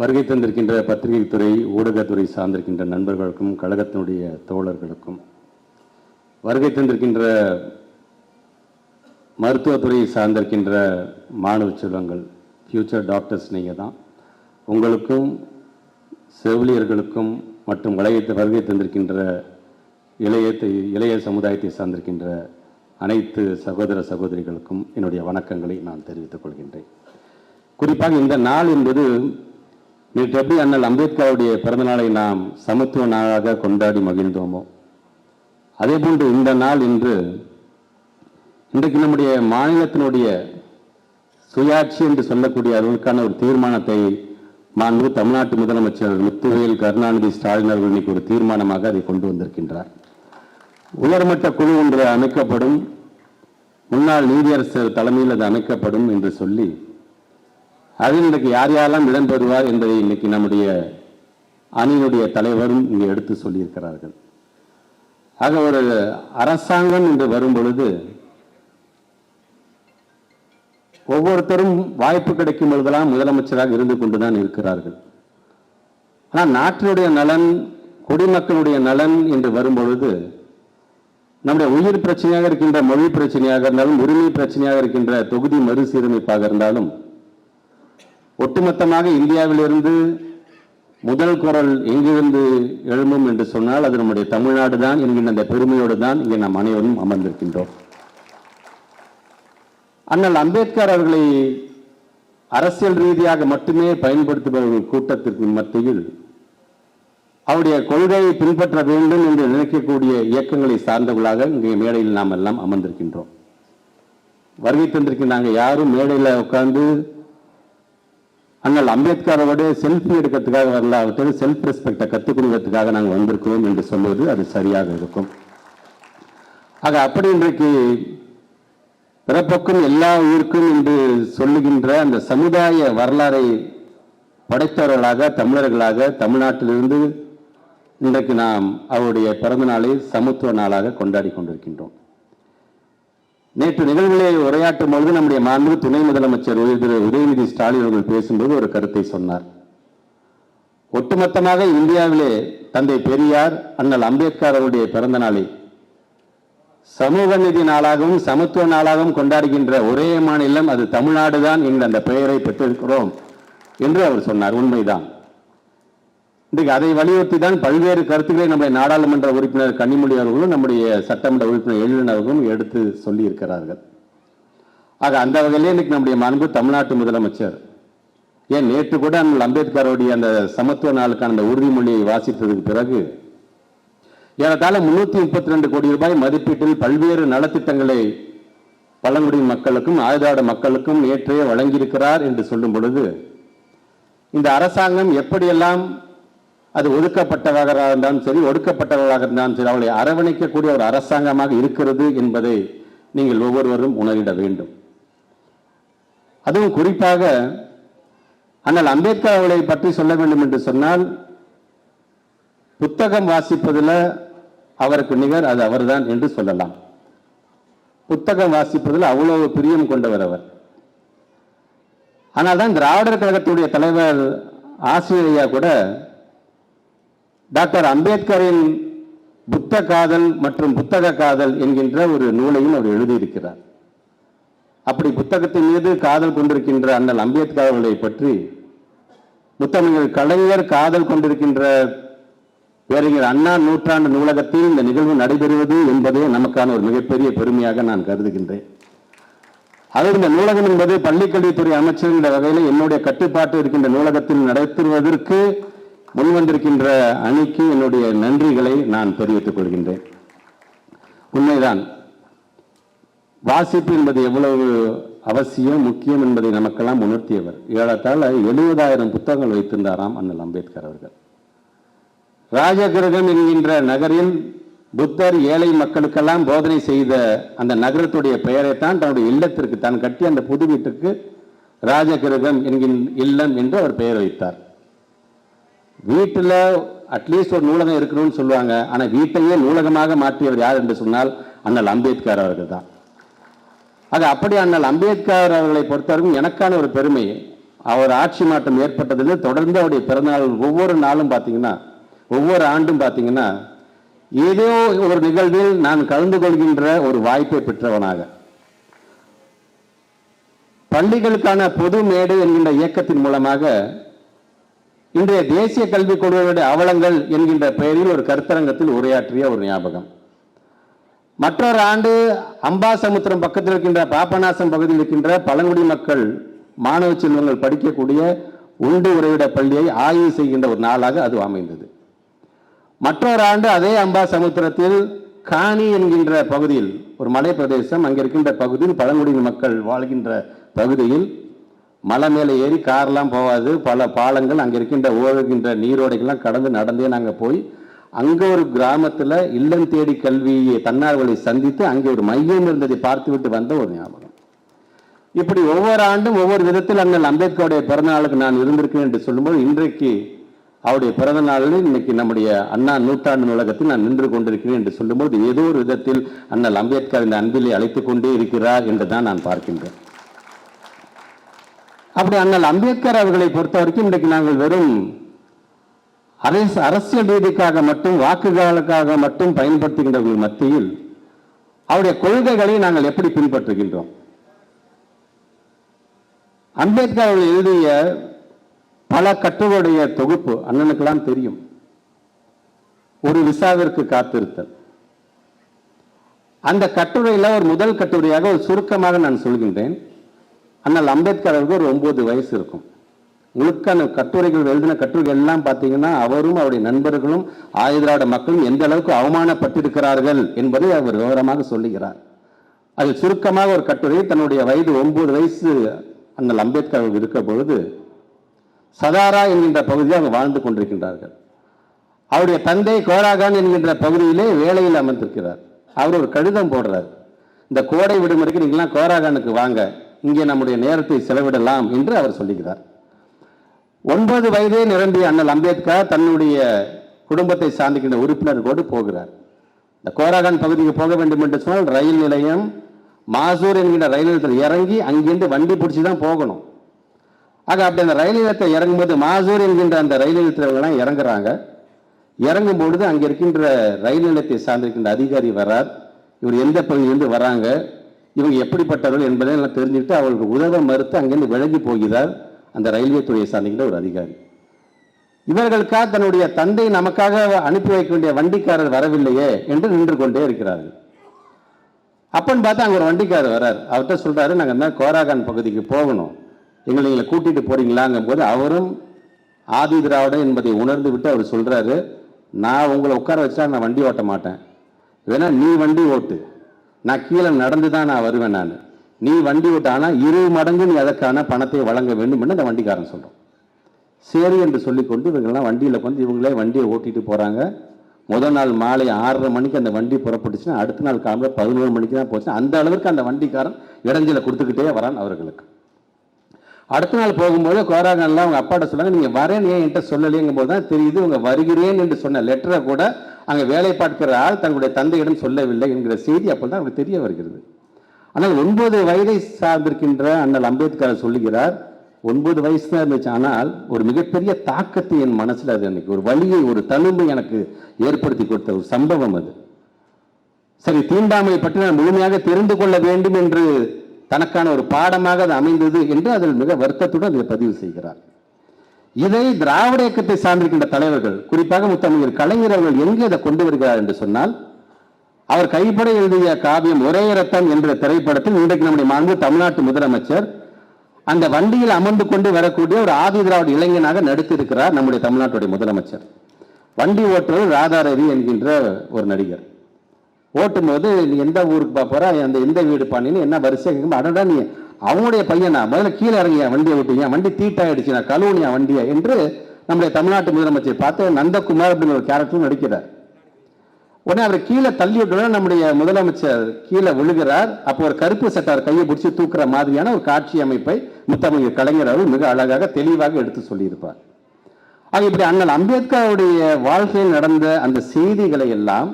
வருகை தந்திருக்கின்ற பத்திரிகைத்துறை ஊடகத்துறை சார்ந்திருக்கின்ற நண்பர்களுக்கும் கழகத்தினுடைய தோழர்களுக்கும் வருகை தந்திருக்கின்ற மருத்துவத்துறையை சார்ந்திருக்கின்ற மாணவ செல்வங்கள் ஃப்யூச்சர் டாக்டர்ஸ் நீங்கள் தான். உங்களுக்கும் செவிலியர்களுக்கும் மற்றும் வளையத்தை வருகை தந்திருக்கின்ற இளையத்தை இளைய சமுதாயத்தை சார்ந்திருக்கின்ற அனைத்து சகோதர சகோதரிகளுக்கும் என்னுடைய வணக்கங்களை நான் தெரிவித்துக் கொள்கின்றேன். குறிப்பாக இந்த நாள் என்பது நேற்று எப்படி அண்ணல் அம்பேத்கருடைய பிறந்தநாளை நாம் சமத்துவ நாளாக கொண்டாடி மகிழ்ந்தோமோ? அதே போன்று இந்த நாள் இன்று இன்றைக்கு நம்முடைய மாநிலத்தினுடைய சுயாட்சி என்று சொல்லக்கூடிய அளவுக்கான ஒரு தீர்மானத்தை மாண்பு தமிழ்நாட்டு முதலமைச்சர் முத்துவேல் கருணாநிதி ஸ்டாலின் அவர்கள் இன்னைக்கு ஒரு தீர்மானமாக அதை கொண்டு வந்திருக்கின்றார். உயர்மட்ட குழு ஒன்று அமைக்கப்படும் முன்னாள் நீதியரசர் தலைமையில் அது அமைக்கப்படும் என்று சொல்லி அதில் இன்றைக்கு யார் யாரெல்லாம் இடம்பெறுவார் என்பதை இன்னைக்கு நம்முடைய அணியினுடைய தலைவரும் இங்கே எடுத்து சொல்லியிருக்கிறார்கள். ஆக ஒரு அரசாங்கம் என்று வரும் பொழுது ஒவ்வொருத்தரும் வாய்ப்பு கிடைக்கும் பொழுதெல்லாம் முதலமைச்சராக இருந்து கொண்டுதான் இருக்கிறார்கள். ஆனால் நாட்டினுடைய நலன் குடிமக்களுடைய நலன் என்று வரும் பொழுது நம்முடைய உயிர் பிரச்சனையாக இருக்கின்ற மொழி பிரச்சனையாக இருந்தாலும் உரிமை பிரச்சனையாக இருக்கின்ற தொகுதி மறுசீரமைப்பாக இருந்தாலும் ஒட்டுமொத்தமாக இந்தியாவிலிருந்து முதல் குரல் எங்கிருந்து எழும்பும் என்று சொன்னால் அது நம்முடைய தமிழ்நாடு தான் என்கின்ற அந்த பெருமையோடு தான் இங்கே நாம் அனைவரும் அமர்ந்திருக்கின்றோம். அண்ணல் அம்பேத்கர் அவர்களை அரசியல் ரீதியாக மட்டுமே பயன்படுத்துபவர்கள் கூட்டத்திற்கு மத்தியில் அவருடைய கொள்கையை பின்பற்ற வேண்டும் என்று நினைக்கக்கூடிய இயக்கங்களை சார்ந்தவர்களாக இங்கே மேடையில் நாம் எல்லாம் அமர்ந்திருக்கின்றோம். வருகை தந்திருக்கிற நாங்கள் யாரும் மேடையில் உட்கார்ந்து அண்ணல் அம்பேத்கரோட செல்ஃபி எடுக்கிறதுக்காக வரல அவர்கிட்ட செல்ஃப் ரெஸ்பெக்டை கற்றுக் கொடுக்கறதுக்காக நாங்கள் வந்திருக்கிறோம் என்று சொல்வது அது சரியாக இருக்கும். ஆக அப்படி இன்றைக்கு பிறப்புக்கும் எல்லா உயிருக்கும் என்று சொல்லுகின்ற அந்த சமுதாய வரலாறை படைத்தவர்களாக தமிழர்களாக தமிழ்நாட்டிலிருந்து இன்றைக்கு நாம் அவருடைய பிறந்த நாளை சமத்துவ நாளாக கொண்டாடி கொண்டிருக்கின்றோம். நேற்று நிகழ்வுகளை உரையாற்றும் பொழுது நம்முடைய மாண்பு துணை முதலமைச்சர் உதயநிதி ஸ்டாலின் அவர்கள் பேசும்போது ஒரு கருத்தை சொன்னார். ஒட்டுமொத்தமாக இந்தியாவிலே தந்தை பெரியார் அண்ணல் அம்பேத்கர் அவருடைய பிறந்த நாளை சமூக நிதி நாளாகவும் சமத்துவ நாளாகவும் கொண்டாடுகின்ற ஒரே மாநிலம் அது தமிழ்நாடு தான் என்ற அந்த பெயரை பெற்றிருக்கிறோம் என்று அவர் சொன்னார். உண்மைதான். இன்றைக்கு அதை வலியுறுத்தி தான் பல்வேறு கருத்துக்களை நம்முடைய நாடாளுமன்ற உறுப்பினர் கன்னிமொழி அவர்களும் நம்முடைய சட்டமன்ற உறுப்பினர் எழிலன் அவர்களும் எடுத்து சொல்லியிருக்கிறார்கள். ஆக அந்த வகையிலே இன்னைக்கு நம்முடைய மாண்பு தமிழ்நாட்டு முதலமைச்சர். ஏன் நேற்று கூட அண்ணல் அம்பேத்கருடைய அந்த சமத்துவ நாளுக்கான அந்த உறுதிமொழியை வாசித்ததுக்கு பிறகு ஏறத்தாழ முன்னூற்றி முப்பத்தி ரெண்டு கோடி ரூபாய் மதிப்பீட்டில் பல்வேறு நலத்திட்டங்களை பழங்குடி மக்களுக்கும் ஆயுதாட மக்களுக்கும் நேற்றே வழங்கியிருக்கிறார் என்று சொல்லும் பொழுது இந்த அரசாங்கம் எப்படியெல்லாம் அது ஒதுக்கப்பட்டவராக இருந்தாலும் சரி ஒடுக்கப்பட்டவர்களாக இருந்தாலும் சரி அவளை அரவணைக்கக்கூடிய ஒரு அரசாங்கமாக இருக்கிறது என்பதை நீங்கள் ஒவ்வொருவரும் உணரிட வேண்டும். அதுவும் குறிப்பாக ஆனால் அம்பேத்கர் அவளை பற்றி சொல்ல வேண்டும் என்று சொன்னால் புத்தகம் வாசிப்பதில் அவருக்கு நிகர் அது அவர்தான் என்று சொல்லலாம். புத்தகம் வாசிப்பதில் அவ்வளவு பிரியம் கொண்டவர் அவர். ஆனால் தான் திராவிடர் கழகத்துடைய தலைவர் ஆசிரியையா கூட டாக்டர் அம்பேத்கரின் புத்த காதல் மற்றும் புத்தக காதல் என்கின்ற ஒரு நூலையும் அவர் எழுதியிருக்கிறார். அப்படி புத்தகத்தின் மீது காதல் கொண்டிருக்கின்ற அண்ணல் அம்பேத்கர் அவர்களை பற்றி முத்தமிழர் கலைஞர் காதல் கொண்டிருக்கின்ற பேரறிஞர் அண்ணா நூற்றாண்டு நூலகத்தில் இந்த நிகழ்வு நடைபெறுவது என்பதே நமக்கான ஒரு மிகப்பெரிய பெருமையாக நான் கருதுகின்றேன். அது இந்த நூலகம் என்பது பள்ளிக்கல்வித்துறை அமைச்சர் என்ற வகையில் என்னுடைய கட்டுப்பாட்டு இருக்கின்ற நூலகத்தில் நடத்துவதற்கு முன்வந்திருக்கின்ற அணிக்கு என்னுடைய நன்றிகளை நான் தெரிவித்துக் கொள்கின்றேன். உண்மைதான். வாசிப்பு என்பது எவ்வளவு அவசியம் முக்கியம் என்பதை நமக்கெல்லாம் உணர்த்தியவர். ஏழத்தால் எழுபதாயிரம் புத்தகங்கள் வைத்திருந்தாராம் அண்ணல் அம்பேத்கர் அவர்கள். ராஜகிரகம் என்கின்ற நகரில் புத்தர் ஏழை மக்களுக்கெல்லாம் போதனை செய்த அந்த நகரத்துடைய பெயரைத்தான் தன்னுடைய இல்லத்திற்கு தான் கட்டி அந்த புது வீட்டுக்கு ராஜகிரகம் என்கின்ற இல்லம் என்று அவர் பெயர் வைத்தார். வீட்டில் அட்லீஸ்ட் ஒரு நூலகம் இருக்கணும்னு சொல்லுவாங்க. ஆனால் வீட்டையே நூலகமாக மாற்றியவர் யார் என்று சொன்னால் அண்ணல் அம்பேத்கர் அவர்கள் தான். ஆக அப்படி அண்ணல் அம்பேத்கர் அவர்களை பொறுத்தவரைக்கும் எனக்கான ஒரு பெருமை அவர் ஆட்சி மாற்றம் ஏற்பட்டதில் தொடர்ந்து அவருடைய பிறந்தநாள் ஒவ்வொரு நாளும் பார்த்தீங்கன்னா ஒவ்வொரு ஆண்டும் பார்த்தீங்கன்னா ஏதோ ஒரு நிகழ்வில் நான் கலந்து கொள்கின்ற ஒரு வாய்ப்பை பெற்றவனாக. பள்ளிகளுக்கான பொது மேடை என்கின்ற இயக்கத்தின் மூலமாக இன்றைய தேசிய கல்விக் கொள்கையுடைய அவலங்கள் என்கின்ற பெயரில் ஒரு கருத்தரங்கத்தில் உரையாற்றிய ஒரு ஞாபகம். மற்றொரு ஆண்டு அம்பாசமுத்திரம் பக்கத்தில் இருக்கின்ற பாபநாசம் பகுதியில் இருக்கின்ற பழங்குடி மக்கள் மாணவ செல்வங்கள் படிக்கக்கூடிய உண்டு உறைவிட பள்ளியை ஆய்வு செய்கின்ற ஒரு நாளாக அது அமைந்தது. மற்றொரு ஆண்டு அதே அம்பா சமுத்திரத்தில் காணி என்கின்ற பகுதியில் ஒரு மலை பிரதேசம் அங்கே இருக்கின்ற பகுதியில் பழங்குடியின மக்கள் வாழ்கின்ற பகுதியில் மலை மேலே ஏறி கார்லாம் போகாது. பல பாலங்கள் அங்கே இருக்கின்ற ஓடுகின்ற நீரோடைகள்லாம் கடந்து நடந்தே நாங்கள் போய் அங்கே ஒரு கிராமத்தில் இல்லம் தேடி கல்வியை தன்னார்வலை சந்தித்து அங்கே ஒரு மையம் இருந்ததை பார்த்துவிட்டு வந்த ஒரு ஞாபகம். இப்படி ஒவ்வொரு ஆண்டும் ஒவ்வொரு விதத்தில் அண்ணல் அம்பேத்கருடைய பிறந்தநாளுக்கு நான் இருந்திருக்கேன் என்று சொல்லும்போது இன்றைக்கு அவருடைய பிறந்த நாளில் இன்னைக்கு நம்முடைய அண்ணா நூற்றாண்டு நூலகத்தில் நான் நின்று கொண்டிருக்கிறேன் என்று சொல்லும்போது ஏதோ ஒரு விதத்தில் அண்ணல் அம்பேத்கர் இந்த அன்பிலே அழைத்து கொண்டே இருக்கிறார் என்று தான் நான் பார்க்கின்றேன். அப்படி அண்ணல் அம்பேத்கர் அவர்களை பொறுத்த வரைக்கும் இன்றைக்கு நாங்கள் வெறும் அரசு அரசியல் ரீதிக்காக மட்டும் வாக்குகளுக்காக மட்டும் பயன்படுத்துகின்றவர்கள் மத்தியில் அவருடைய கொள்கைகளை நாங்கள் எப்படி பின்பற்றுகின்றோம்? அம்பேத்கர் அவர்கள் எழுதிய பல கட்டுரையுடைய தொகுப்பு அண்ணனுக்கெல்லாம் தெரியும். ஒரு விசாவிற்கு காத்திருத்தல். அந்த கட்டுரையில ஒரு முதல் கட்டுரையாக ஒரு சுருக்கமாக நான் சொல்கின்றேன். அண்ணல் அம்பேத்கருக்கு ஒரு ஒன்பது வயசு இருக்கும். முழுக்க அந்த கட்டுரைகள் எழுதின கட்டுரைகள் எல்லாம் பார்த்தீங்கன்னா அவரும் அவருடைய நண்பர்களும் ஆயுதராட மக்களும் எந்த அளவுக்கு அவமானப்பட்டிருக்கிறார்கள் என்பதை அவர் விவரமாக சொல்லுகிறார். அதில் சுருக்கமாக ஒரு கட்டுரை தன்னுடைய வயது ஒன்பது வயசு அண்ணல் அம்பேத்கர் இருக்க பொழுது சதாரா என்கின்ற பகுதியில் அவங்க வாழ்ந்து கொண்டிருக்கின்றார்கள். அவருடைய தந்தை கோராகான் என்கின்ற பகுதியிலே வேலையில் அமர்ந்திருக்கிறார். அவர் ஒரு கடிதம் போடுறார். இந்த கோடை விடுமுறைக்கு நீங்களாம் கோராகானுக்கு வாங்க. இங்கே நம்முடைய நேரத்தை செலவிடலாம் என்று அவர் சொல்லுகிறார். ஒன்பது வயதே நிரம்பிய அண்ணல் அம்பேத்கர் தன்னுடைய குடும்பத்தை சார்ந்திருக்கின்ற உறுப்பினர்களோடு போகிறார். இந்த கோராகான் பகுதிக்கு போக வேண்டும் என்று சொன்னால் ரயில் நிலையம் மாசூர் என்கின்ற ரயில் நிலையத்தில் இறங்கி அங்கிருந்து வண்டி பிடிச்சி தான் போகணும். ஆக அப்படி அந்த ரயில் நிலையத்தை இறங்கும்போது மாசூர் என்கின்ற அந்த ரயில் நிலையத்தில் இறங்குறாங்க. இறங்கும் பொழுது அங்கே இருக்கின்ற ரயில் நிலையத்தை சார்ந்திருக்கின்ற அதிகாரி வரார். இவர் எந்த பகுதியிலிருந்து வராங்க? இவங்க எப்படிப்பட்டவர்கள் என்பதை எல்லாம் தெரிஞ்சுக்கிட்டு அவர்களுக்கு உதவ மறுத்து அங்கேருந்து விலகி போகிறார் அந்த ரயில்வே துறையை சார்ந்த ஒரு அதிகாரி. இவர்களுக்காக தன்னுடைய தந்தை நமக்காக அனுப்பி வைக்க வேண்டிய வண்டிக்காரர் வரவில்லையே என்று நின்று கொண்டே இருக்கிறார்கள். அப்பன்னு பார்த்தா அங்கே ஒரு வண்டிக்காரர் வரார். அவர்கிட்ட சொல்கிறாரு நாங்கள் இந்த கோராகான் பகுதிக்கு போகணும். எங்களை எங்களை கூட்டிகிட்டு போகிறீங்களாங்கும்போது அவரும் ஆதி திராவிடம் என்பதை உணர்ந்து விட்டு அவர் சொல்கிறாரு நான் உங்களை உட்கார வச்சா நான் வண்டி ஓட்ட மாட்டேன். வேணா நீ வண்டி ஓட்டு. நான் கீழே நடந்து தான் நான் வருவேன் நான். நீ வண்டி விட்டானா இருபது இரு மடங்கு நீ அதற்கான பணத்தை வழங்க வேண்டும் என்று அந்த வண்டிக்காரன் சொல்கிறோம் சரி என்று சொல்லிக்கொண்டு இவங்கெல்லாம் வண்டியில் வந்து இவங்களே வண்டியை ஓட்டிட்டு போகிறாங்க முதல் நாள் மாலை ஆறரை மணிக்கு அந்த வண்டி புறப்பட்டுச்சுன்னா அடுத்த நாள் காலையில் பதினோரு மணிக்கு தான் போச்சு அந்த அளவுக்கு அந்த வண்டிக்காரன் இடைஞ்சலை கொடுத்துக்கிட்டே வரான் அவர்களுக்கு. அடுத்த நாள் போகும்போது கோராகன்ல அவங்க அப்பாட்ட சொன்னாங்க நீங்கள் வரேன் ஏன் என்கிட்ட சொல்லலைங்கும் போது தான் தெரியுது உங்கள் வருகிறேன் என்று சொன்ன லெட்டரை கூட அங்கே வேலை பார்க்கிற ஆள் தன்னுடைய தந்தையிடம் சொல்லவில்லை என்கிற செய்தி அப்போ தான் அவங்களுக்கு தெரிய வருகிறது. ஆனால் ஒன்பது வயதை சார்ந்திருக்கின்ற அண்ணல் அம்பேத்கர் சொல்லுகிறார் ஒன்பது வயசு தான் இருந்துச்சு ஆனால் ஒரு மிகப்பெரிய தாக்கத்தை என் மனசில் அது அன்னைக்கு ஒரு வழியை ஒரு தழும்பை எனக்கு ஏற்படுத்தி கொடுத்த ஒரு சம்பவம் அது. சரி தீண்டாமை பற்றி நான் முழுமையாக தெரிந்து கொள்ள வேண்டும் என்று தனக்கான ஒரு பாடமாக அது அமைந்தது என்று அதில் மிக வருத்தத்துடன் அதை பதிவு செய்கிறார். இதை திராவிட இயக்கத்தை சார்ந்திருக்கின்ற தலைவர்கள் குறிப்பாக முத்தமிழர் கலைஞர் அவர்கள் எங்கே இதை கொண்டு வருகிறார் என்று சொன்னால் அவர் கைப்பட எழுதிய காவியம் ஒரே ரத்தம் என்ற திரைப்படத்தில் இன்றைக்கு நம்முடைய மாண்பு தமிழ்நாட்டு முதலமைச்சர் அந்த வண்டியில் அமர்ந்து கொண்டு வரக்கூடிய ஒரு ஆதி திராவிட இளைஞனாக நடித்திருக்கிறார் நம்முடைய தமிழ்நாட்டுடைய முதலமைச்சர். வண்டி ஓட்டுவது ராதாரவி என்கின்ற ஒரு நடிகர். ஓட்டும் போது நீ எந்த ஊருக்கு போக அந்த எந்த வீடு பாணின்னு என்ன வரிசை அடடா நீ அவனுடைய பையனா முதல்ல கீழே இறங்கியா வண்டியை விட்டீங்க வண்டி தீட்டாயிடுச்சு. நான் கழுவுனியா வண்டியை என்று நம்முடைய தமிழ்நாட்டு முதலமைச்சர் பார்த்து நந்தகுமார் அப்படிங்கிற ஒரு கேரக்டரும் நடிக்கிறார். உடனே அவர் கீழே தள்ளி விட்டோன்னா நம்முடைய முதலமைச்சர் கீழே விழுகிறார். அப்போ ஒரு கருப்பு சட்டார் கையை பிடிச்சி தூக்குற மாதிரியான ஒரு காட்சி அமைப்பை முத்தமிழ் கலைஞர் அவர் மிக அழகாக தெளிவாக எடுத்து சொல்லியிருப்பார். ஆக இப்படி அண்ணல் அம்பேத்கருடைய வாழ்க்கையில் நடந்த அந்த செய்திகளை எல்லாம்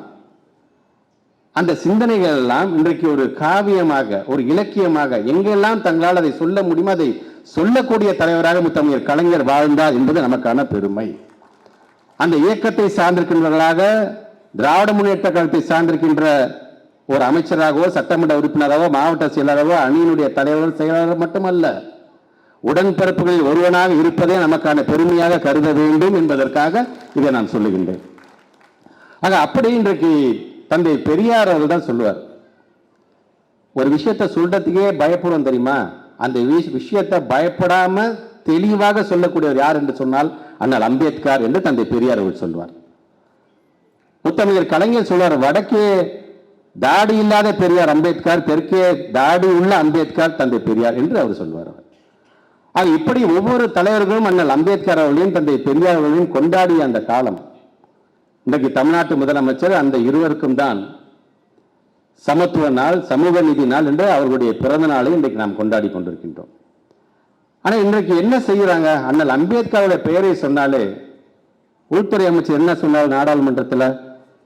அந்த சிந்தனைகள் எல்லாம் இன்றைக்கு ஒரு காவியமாக ஒரு இலக்கியமாக எங்கெல்லாம் தங்களால் அதை சொல்ல முடியுமோ அதை சொல்லக்கூடிய தலைவராக முத்தமிழர் கலைஞர் வாழ்ந்தார் என்பது நமக்கான பெருமை. அந்த இயக்கத்தை சார்ந்திருக்கின்றவர்களாக திராவிட முன்னேற்ற கழகத்தை சார்ந்திருக்கின்ற ஒரு அமைச்சராகவோ சட்டமன்ற உறுப்பினராகவோ மாவட்ட செயலராகவோ அணியினுடைய தலைவர் செயலாளர் மட்டுமல்ல உடன்பிறப்புகளில் ஒருவனாக இருப்பதே நமக்கான பெருமையாக கருத வேண்டும் என்பதற்காக இதை நான் சொல்லுகின்றேன். ஆக அப்படி இன்றைக்கு தந்தை பெரியார் அவர்கள் தான் சொல்லுவார். ஒரு விஷயத்தை சொல்றதுக்கே பயப்படுவோம் தெரியுமா? அந்த விஷ- விஷயத்தை பயப்படாம தெளிவாக சொல்லக்கூடியவர் யார் என்று சொன்னால் அண்ணல் அம்பேத்கர் என்று தந்தை பெரியார் அவர்கள் சொல்வார். முத்தமிழர் கலைஞர் சொல்வார் வடக்கே தாடி இல்லாத பெரியார் அம்பேத்கர் தெற்கே தாடி உள்ள அம்பேத்கர் தந்தை பெரியார் என்று அவர் சொல்வார் அவர். இப்படி ஒவ்வொரு தலைவர்களும் அண்ணல் அம்பேத்கர் அவர்களையும் தந்தை பெரியார் அவர்களையும் கொண்டாடிய அந்த காலம். இன்றைக்கு தமிழ்நாட்டு முதலமைச்சர் அந்த இருவருக்கும் தான் சமத்துவ நாள் சமூக நீதி நாள் என்று அவர்களுடைய பிறந்த நாளை இன்றைக்கு நாம் கொண்டாடி கொண்டிருக்கின்றோம். ஆனால் இன்றைக்கு என்ன செய்கிறாங்க அண்ணல் அம்பேத்கரோட பெயரை சொன்னாலே உள்துறை அமைச்சர் என்ன சொன்னார் நாடாளுமன்றத்தில்?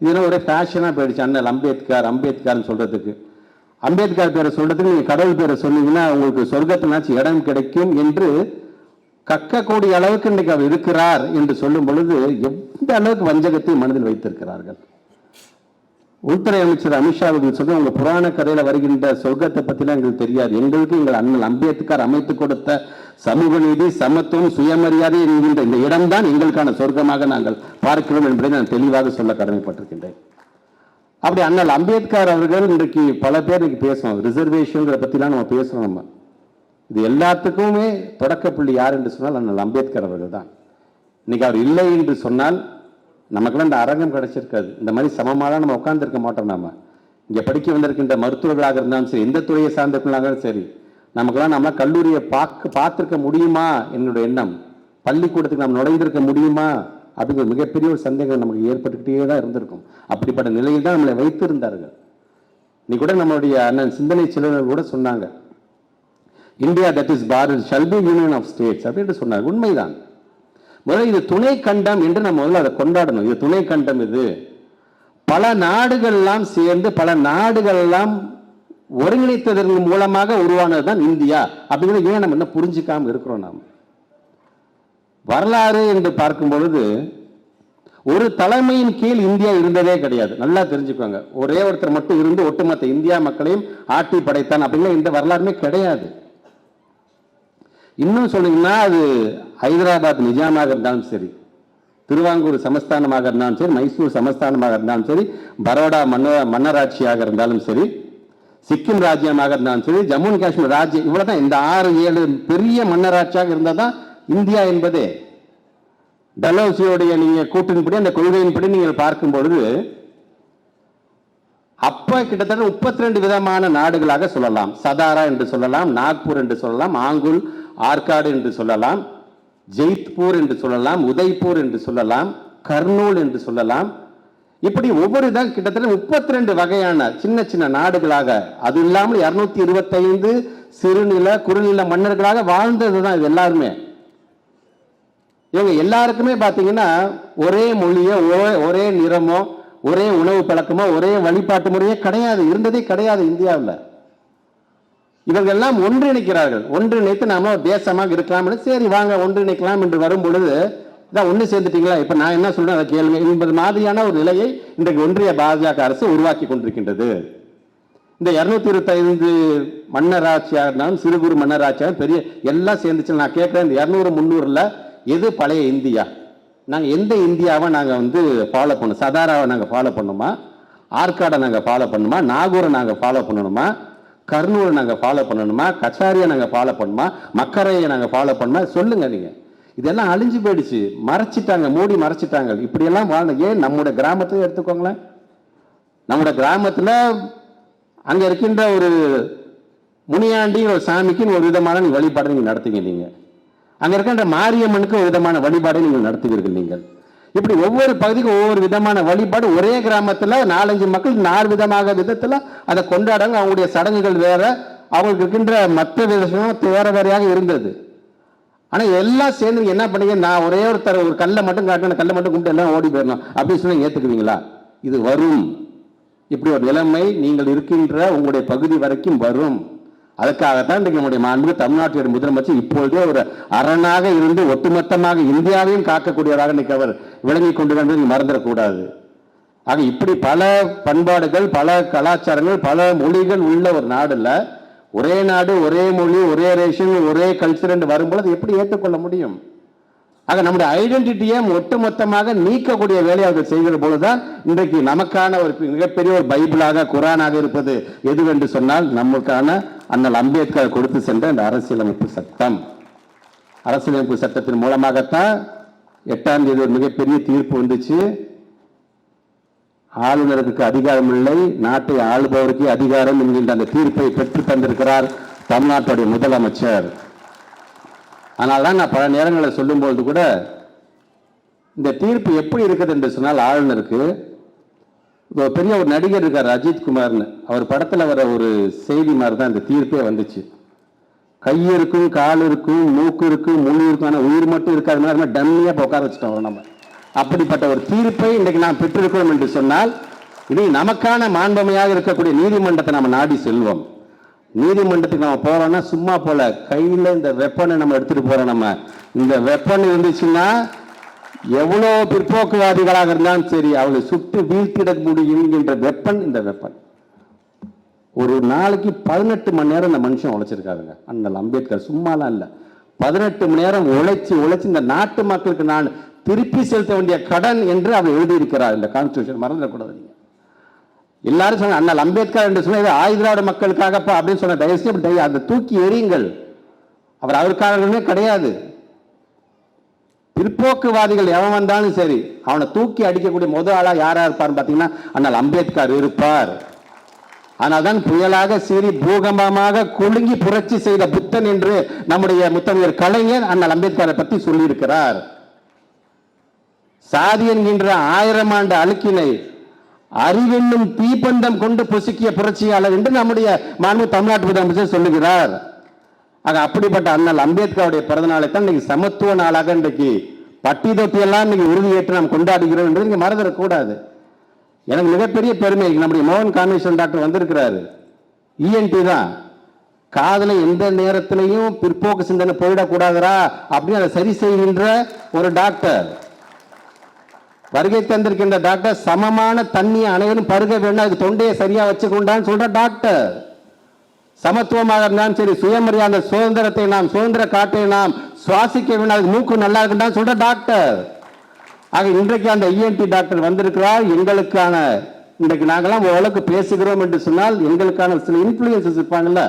இதெல்லாம் ஒரே ஃபேஷனாக போயிடுச்சு அண்ணல் அம்பேத்கர் அம்பேத்கர்னு சொல்கிறதுக்கு அம்பேத்கர் பேரை சொல்கிறதுக்கு நீங்கள் கடவுள் பேரை சொன்னீங்கன்னா உங்களுக்கு சொர்க்கத்தினாச்சும் இடம் கிடைக்கும் என்று கக்கக்கூடிய அளவுக்கு இன்றைக்கு அவர் இருக்கிறார் என்று சொல்லும் பொழுது எந்த அளவுக்கு வஞ்சகத்தை மனதில் வைத்திருக்கிறார்கள்? உள்துறை அமைச்சர் அமித்ஷா அவர்கள் சொன்ன உங்க புராண கதையில வருகின்ற சொர்க்கத்தை பத்திலாம் எங்களுக்கு தெரியாது. எங்களுக்கு எங்கள் அண்ணல் அம்பேத்கர் அமைத்து கொடுத்த சமூக நீதி சமத்துவம் சுயமரியாதை என்கின்ற இந்த இடம்தான் எங்களுக்கான சொர்க்கமாக நாங்கள் பார்க்கிறோம் என்பதை நான் தெளிவாக சொல்ல கடமைப்பட்டிருக்கின்றேன். அப்படி அண்ணல் அம்பேத்கர் அவர்கள் இன்றைக்கு பல பேர் இன்னைக்கு பேசுவோம் ரிசர்வேஷன்களை பத்திலாம் நம்ம பேசுறோம். நம்ம இது எல்லாத்துக்குமே தொடக்கப்புள்ளி யார் என்று சொன்னால் அண்ணல் அம்பேத்கர் அவர்கள் தான். இன்றைக்கி அவர் இல்லை என்று சொன்னால் நமக்கெல்லாம் இந்த அரங்கம் கிடைச்சிருக்காது. இந்த மாதிரி சமமாலாம் நம்ம உட்காந்துருக்க மாட்டோம் நாம். இங்கே படிக்க வந்திருக்கின்ற மருத்துவர்களாக இருந்தாலும் சரி எந்த துறையை சார்ந்திருக்கலாம் சரி நமக்கெல்லாம் நம்ம கல்லூரியை பார்க்க பார்த்துருக்க முடியுமா என்னுடைய எண்ணம். பள்ளிக்கூடத்துக்கு நாம் நுழைந்திருக்க முடியுமா அப்படிங்கிற மிகப்பெரிய ஒரு சந்தேகம் நமக்கு ஏற்பட்டுக்கிட்டே தான் இருந்திருக்கும். அப்படிப்பட்ட நிலையில் தான் நம்மளை வைத்திருந்தார்கள். இன்னைக்கு கூட நம்மளுடைய அண்ணன் சிந்தனை செல்வர்கள் கூட சொன்னாங்க. India that is Bharat shall be union of states அப்படின்னு சொன்னார். உண்மைதான். முதல்ல இது துணை கண்டம் என்று நம்ம முதல்ல அதை கொண்டாடணும். இது துணை கண்டம் இது. பல நாடுகள்லாம் சேர்ந்து பல நாடுகள் எல்லாம் ஒருங்கிணைத்ததன் மூலமாக உருவானது தான் இந்தியா. அப்படிங்கிறது ஏன் நம்ம என்ன புரிஞ்சிக்காமல் இருக்கிறோம் நாம். வரலாறு என்று பார்க்கும் பொழுது ஒரு தலைமையின் கீழ் இந்தியா இருந்ததே கிடையாது. நல்லா தெரிஞ்சுக்கோங்க. ஒரே ஒருத்தர் மட்டும் இருந்து ஒட்டுமொத்த இந்தியா மக்களையும் ஆட்டி படைத்தான். அப்படிங்கிற இந்த வரலாறுமே கிடையாது. இன்னும் சொன்னீங்கன்னா அது ஹைதராபாத் நிஜாமாக இருந்தாலும் சரி திருவாங்கூர் சமஸ்தானமாக இருந்தாலும் சரி மைசூர் சமஸ்தானமாக இருந்தாலும் சரி பரோடா மன்ன மன்னராட்சியாக இருந்தாலும் சரி சிக்கிம் ராஜ்யமாக இருந்தாலும் சரி ஜம்மு அண்ட் காஷ்மீர் ராஜ்யம் இவ்வளோ தான் இந்த ஆறு ஏழு பெரிய மன்னராட்சியாக இருந்தால் தான் இந்தியா என்பதே. டலோசியோடைய நீங்கள் கூட்டின்படி அந்த கொள்கையின்படி நீங்கள் பார்க்கும் பொழுது அப்போ கிட்டத்தட்ட முப்பத்தி ரெண்டு விதமான நாடுகளாக சொல்லலாம். சதாரா என்று சொல்லலாம் நாக்பூர் என்று சொல்லலாம் ஆங்குல் ஆற்காடு என்று சொல்லலாம் ஜெய்த்பூர் என்று சொல்லலாம் உதய்பூர் என்று சொல்லலாம் கர்னூல் என்று சொல்லலாம். இப்படி ஒவ்வொரு தான் கிட்டத்தட்ட முப்பத்தி ரெண்டு வகையான சின்ன சின்ன நாடுகளாக அது இல்லாமல் இரநூத்தி இருபத்தைந்து சிறுநில குறுநில மன்னர்களாக வாழ்ந்தது தான் இது எல்லாருமே. இவங்க எல்லாருக்குமே பார்த்தீங்கன்னா ஒரே மொழியோ ஒரே- ஒரே நிறமோ ஒரே உணவு பழக்கமோ ஒரே வழிபாட்டு முறையோ கிடையாது இருந்ததே கிடையாது இந்தியாவில். இவர்கள் எல்லாம் ஒன்றிணைக்கிறார்கள். ஒன்றிணைத்து நாம ஒரு தேசமாக இருக்கலாம்னு சரி வாங்க ஒன்றிணைக்கலாம் என்று வரும் பொழுது இதான் ஒன்று சேர்ந்துட்டீங்களா? இப்போ நான் என்ன சொல்றேன்? அதை கேளுங்க. என்பது மாதிரியான ஒரு நிலையை இன்றைக்கு ஒன்றிய பாஜக அரசு உருவாக்கி கொண்டிருக்கின்றது. இந்த இரநூத்தி இருபத்தைந்து மன்னராட்சியாக இருந்தாலும் சிறு குறு மன்னராட்சியாக பெரிய எல்லாம் சேர்ந்துச்சு. நான் கேட்குறேன் இந்த இரநூறு முந்நூறில் எது பழைய இந்தியா? நாங்கள் எந்த இந்தியாவை நாங்கள் வந்து ஃபாலோ பண்ணோம் சதாராவை நாங்கள் ஃபாலோ பண்ணணுமா ஆற்காடை நாங்கள் ஃபாலோ பண்ணணுமா நாகூரை நாங்கள் ஃபாலோ பண்ணணுமா? கர்னூரை நாங்கள் ஃபாலோ பண்ணணுமா? கச்சாரியை நாங்கள் ஃபாலோ பண்ணுமா? மக்கரையை நாங்கள் ஃபாலோ பண்ணுமா? சொல்லுங்க நீங்கள் இதெல்லாம் அழிஞ்சு போயிடுச்சு. மறைச்சிட்டாங்க மூடி மறைச்சிட்டாங்க. இப்படியெல்லாம் வாழ்ந்த ஏன் நம்முடைய கிராமத்தையும் எடுத்துக்கோங்களேன்? நம்முடைய கிராமத்தில் அங்கே இருக்கின்ற ஒரு முனியாண்டி ஒரு சாமிக்குன்னு ஒரு விதமான நீங்க வழிபாடு நீங்கள் நடத்துங்க நீங்கள் அங்கே இருக்கின்ற மாரியம்மனுக்கு ஒரு விதமான வழிபாடை நீங்கள் நடத்துகிறீர்கள் நீங்கள். இப்படி ஒவ்வொரு பகுதிக்கும் ஒவ்வொரு விதமான வழிபாடு. ஒரே கிராமத்தில் நாலஞ்சு மக்கள் நாலு விதமாக விதத்தில் அதை கொண்டாடுறாங்க. அவங்களுடைய சடங்குகள் வேற அவங்களுக்கு இருக்கின்ற மற்ற விதமும் வேற வேறையாக இருந்தது. ஆனால் எல்லாம் சேர்ந்து என்ன பண்ணீங்க? நான் ஒரே ஒருத்தர் ஒரு கல்லை மட்டும் காட்டணும் கல்லை மட்டும் கும்பிட்டு எல்லாம் ஓடி போயிடணும். அப்படின்னு சொல்லி ஏற்றுக்குவீங்களா இது வரும். இப்படி ஒரு நிலைமை நீங்கள் இருக்கின்ற உங்களுடைய பகுதி வரைக்கும் வரும். அதுக்காகத்தான் இன்றைக்கு நம்முடைய மாண்பு தமிழ்நாட்டுடைய முதலமைச்சர் இப்பொழுதே ஒரு அரணாக இருந்து ஒட்டுமொத்தமாக இந்தியாவையும் காக்கக்கூடியவராக இன்னைக்கு அவர் விளங்கி கொண்டு மறந்துடக்கூடாது. ஆக இப்படி பல பண்பாடுகள் பல கலாச்சாரங்கள் பல மொழிகள் உள்ள ஒரு நாடில் ஒரே நாடு ஒரே மொழி ஒரே ரேஷன் ஒரே கல்ச்சர் என்று வரும்பொழுது எப்படி ஏற்றுக்கொள்ள முடியும்? ஆக நம்முடைய ஐடென்டிட்டியை ஒட்டுமொத்தமாக நீக்கக்கூடிய வேலையை அவர்கள் செய்கிற பொழுதுதான் இன்றைக்கு நமக்கான ஒரு மிகப்பெரிய ஒரு பைபிளாக குரானாக இருப்பது எதுவென்று சொன்னால் நமக்கான அண்ணல் அம்பேத்கர் கொடுத்து சென்ற அந்த அரசியலமைப்பு சட்டம். அரசியலமைப்பு சட்டத்தின் மூலமாகத்தான் எட்டாம் தேதி ஒரு மிகப்பெரிய தீர்ப்பு வந்துச்சு. ஆளுநருக்கு அதிகாரம் இல்லை நாட்டை ஆளுபவருக்கு அதிகாரம் என்கின்ற அந்த தீர்ப்பை பெற்று தந்திருக்கிறார் தமிழ்நாட்டுடைய முதலமைச்சர். ஆனால் தான் நான் பல நேரங்களில் சொல்லும்போது கூட இந்த தீர்ப்பு எப்படி இருக்குது என்று சொன்னால் ஆளுநருக்கு ஒரு பெரிய ஒரு நடிகர் இருக்கார் அஜித் குமார்னு. அவர் படத்தில் வர ஒரு செய்தி மாதிரி தான் இந்த தீர்ப்பே வந்துச்சு. கை இருக்கும் கால் இருக்கும் மூக்கு இருக்கும் முள் இருக்கும் ஆனால் உயிர் மட்டும் இருக்காது மாதிரி டம்மியாக உட்கார வச்சுட்டோம் நம்ம. அப்படிப்பட்ட ஒரு தீர்ப்பை இன்றைக்கு நாம் பெற்றிருக்கிறோம் என்று சொன்னால் இனி நமக்கான மாண்பமையாக இருக்கக்கூடிய நீதிமன்றத்தை நம்ம நாடி செல்வோம். நீதிமன்றத்துக்கு நம்ம போறோம்னா சும்மா போல கையில இந்த வெப்பனை நம்ம எடுத்துட்டு போறோம் நம்ம இந்த வெப்பன் இருந்துச்சுன்னா எவ்வளோ பிற்போக்குவாதிகளாக இருந்தாலும் சரி அவளை சுட்டு வீழ்த்திட முடியும் என்ற வெப்பன் இந்த வெப்பன் ஒரு நாளைக்கு பதினெட்டு மணி நேரம் இந்த மனுஷன் உழைச்சிருக்காருங்க. அண்ணல் அம்பேத்கர் சும்மாலாம் இல்லை. பதினெட்டு மணி நேரம் உழைச்சி உழைச்சி இந்த நாட்டு மக்களுக்கு நான் திருப்பி செலுத்த வேண்டிய கடன் என்று அவர் எழுதியிருக்கிறார். இந்த கான்ஸ்டியூஷன் மறந்துடக்கூடாது நீங்கள் எல்லாரும் சொன்ன அண்ணல் அம்பேத்கர் என்று சொன்ன இது ஆயுதிராவிட மக்களுக்காகப்பா அப்படின்னு சொன்ன தயவுசெய்து தயவு அந்த தூக்கி எறியுங்கள். அவர் அவருக்காரர்களே கிடையாது. பிற்போக்குவாதிகள் எவன் வந்தாலும் சரி அவனை தூக்கி அடிக்கக்கூடிய முதல் ஆளாக யாராக இருப்பார்னு பார்த்தீங்கன்னா அண்ணல் அம்பேத்கர் இருப்பார். ஆனால்தான் புயலாக சீறி பூகம்பமாக குலுங்கி புரட்சி செய்த புத்தன் என்று நம்முடைய முத்தமிழர் கலைஞர் அண்ணல் அம்பேத்கரை பற்றி சொல்லியிருக்கிறார். சாதி என்கின்ற ஆயிரம் ஆண்டு அழுக்கினை அறிவென்னும் தீப்பந்தம் கொண்டு பொசுக்கிய புரட்சியாளர் என்று நம்முடைய மாண்பு தமிழ்நாட்டு முதலமைச்சர் சொல்லுகிறார். ஆக அப்படிப்பட்ட அண்ணல் அம்பேத்கருடைய பிறந்த நாளை தான் இன்னைக்கு சமத்துவ நாளாக இன்றைக்கு பட்டி தொட்டி எல்லாம் இன்னைக்கு உறுதியேற்று நாம் கொண்டாடுகிறோம் என்று இங்கே மறந்துடக்கூடாது. எனக்கு மிகப்பெரிய பெருமை நம்முடைய மோகன் காமேஸ்வரன் டாக்டர் வந்திருக்கிறாரு. இஎன்டி தான். காதலை எந்த நேரத்திலையும் பிற்போக்கு சிந்தனை போயிடக்கூடாதரா அப்படின்னு அதை சரி செய்கின்ற ஒரு டாக்டர். வருகை தந்திருக்கின்ற டாக்டர் சமமான தண்ணியை அனைவரும் பருக வேண்டாம் அது தொண்டையை சரியா வச்சுக்கொண்டான்னு சொல்ற டாக்டர். சமத்துவமாக இருந்தாலும் சரி சுயமரியாதை சுதந்திரத்தை நாம் சுதந்திர காட்டை நாம் சுவாசிக்க வேண்டாம் அது மூக்கு நல்லா இருக்குண்டான்னு சொல்ற டாக்டர். ஆக இன்றைக்கு அந்த இஎன்டி டாக்டர் வந்திருக்கிறார். எங்களுக்கான இன்றைக்கு நாங்கெல்லாம் ஓரளவுக்கு பேசுகிறோம் என்று சொன்னால் எங்களுக்கான சில இன்ஃபுளுசஸ் இருப்பாங்கல்ல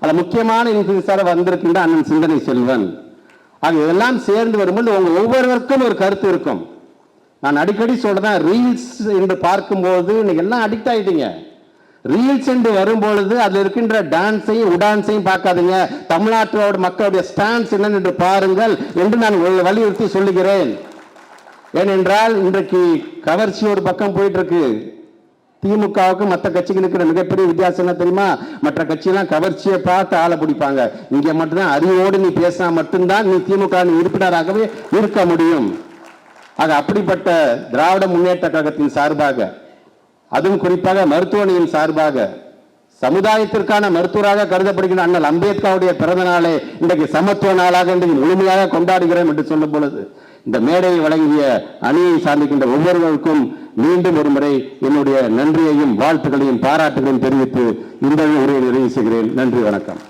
அதில் முக்கியமான இன்ஃபுளுசாக வந்திருக்கின்ற அண்ணன் சிந்தனை செல்வன். ஆக இதெல்லாம் சேர்ந்து வரும்போது உங்கள் ஒவ்வொருவருக்கும் ஒரு கருத்து இருக்கும். நான் அடிக்கடி சொல்கிறேன் ரீல்ஸ் என்று பார்க்கும்போது இன்னைக்கு எல்லாம் அடிக்ட் ஆகிட்டீங்க ரீல்ஸ் என்று வரும்பொழுது அதில் இருக்கின்ற டான்ஸையும் உடான்ஸையும் பார்க்காதீங்க. தமிழ்நாட்டோட மக்களுடைய ஸ்டான்ஸ் என்னன்னு பாருங்கள் என்று நான் வலியுறுத்தி சொல்லுகிறேன். ஏனென்றால் இன்றைக்கு கவர்ச்சி ஒரு பக்கம் போயிட்டு இருக்கு திமுகவுக்கு மற்ற கட்சிக்கு இருக்கிற மிகப்பெரிய வித்தியாசம் என்ன தெரியுமா? மற்ற கட்சியெல்லாம் கவர்ச்சியை பார்த்து ஆளை பிடிப்பாங்க. இங்க மட்டும்தான் அறிவோடு நீ பேசினா மட்டும்தான் நீ திமுக உறுப்பினராகவே இருக்க முடியும். ஆக அப்படிப்பட்ட திராவிட முன்னேற்ற கழகத்தின் சார்பாக அதுவும் குறிப்பாக மருத்துவமனையின் சார்பாக சமுதாயத்திற்கான மருத்துவராக கருதப்படுகிற அண்ணல் அம்பேத்கருடைய பிறந்த நாளை இன்றைக்கு சமத்துவ நாளாக இன்றைக்கு முழுமையாக கொண்டாடுகிறோம் என்று சொல்லும் பொழுது இந்த மேடையை வழங்கிய அணியை சார்ந்திருக்கின்ற ஒவ்வொருவருக்கும் மீண்டும் ஒரு முறை என்னுடைய நன்றியையும் வாழ்த்துக்களையும் பாராட்டுகளையும் தெரிவித்து இந்த உரையை நிறைவு செய்கிறேன். நன்றி வணக்கம்.